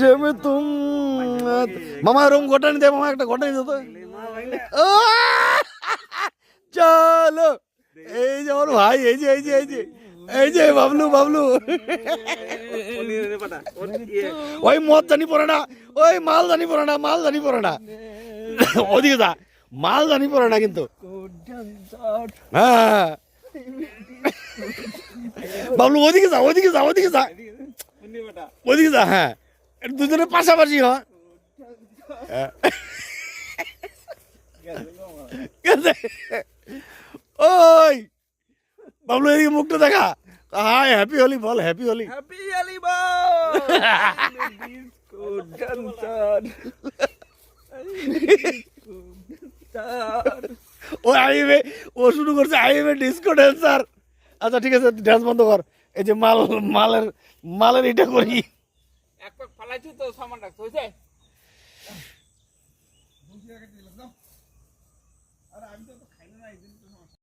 জবে তুম মামা রুম দে মামা, একটা ঘটানি দে তো। ও! চলো। এই যে আমার ভাই, এই যে এই যে এই যে এই যে, বাবলু বাবলু। ওই মদ জানি পড়ে না, ওই মাল জানি পড়ে না, মাল জানি পড়ে না। ওদিকে যা, মাল জানি পড়ে না কিন্তু। হ্যাঁ। বাবলু, ওদিকে যা ওদিকে যা ওদিকে যা। ওদিকে যা হ্যাঁ। এটা দুজনের পাশাপাশি হয়। ওই বাবলু এদিকে মুখটা দেখা। হাই হ্যাপি হলি বল হ্যাপি হলি হ্যাপি ও আইএমএ ও শুরু করছে আইএমএ ডিস্কো ড্যান্সার আচ্ছা ঠিক আছে ড্যান্স বন্ধ কর। এই যে মাল মালের মালের এটা করি। এক পাক ফালাইছি তো সামান রাখতে, হয়েছে? আরে আমি তো খাই না, এই দিন তো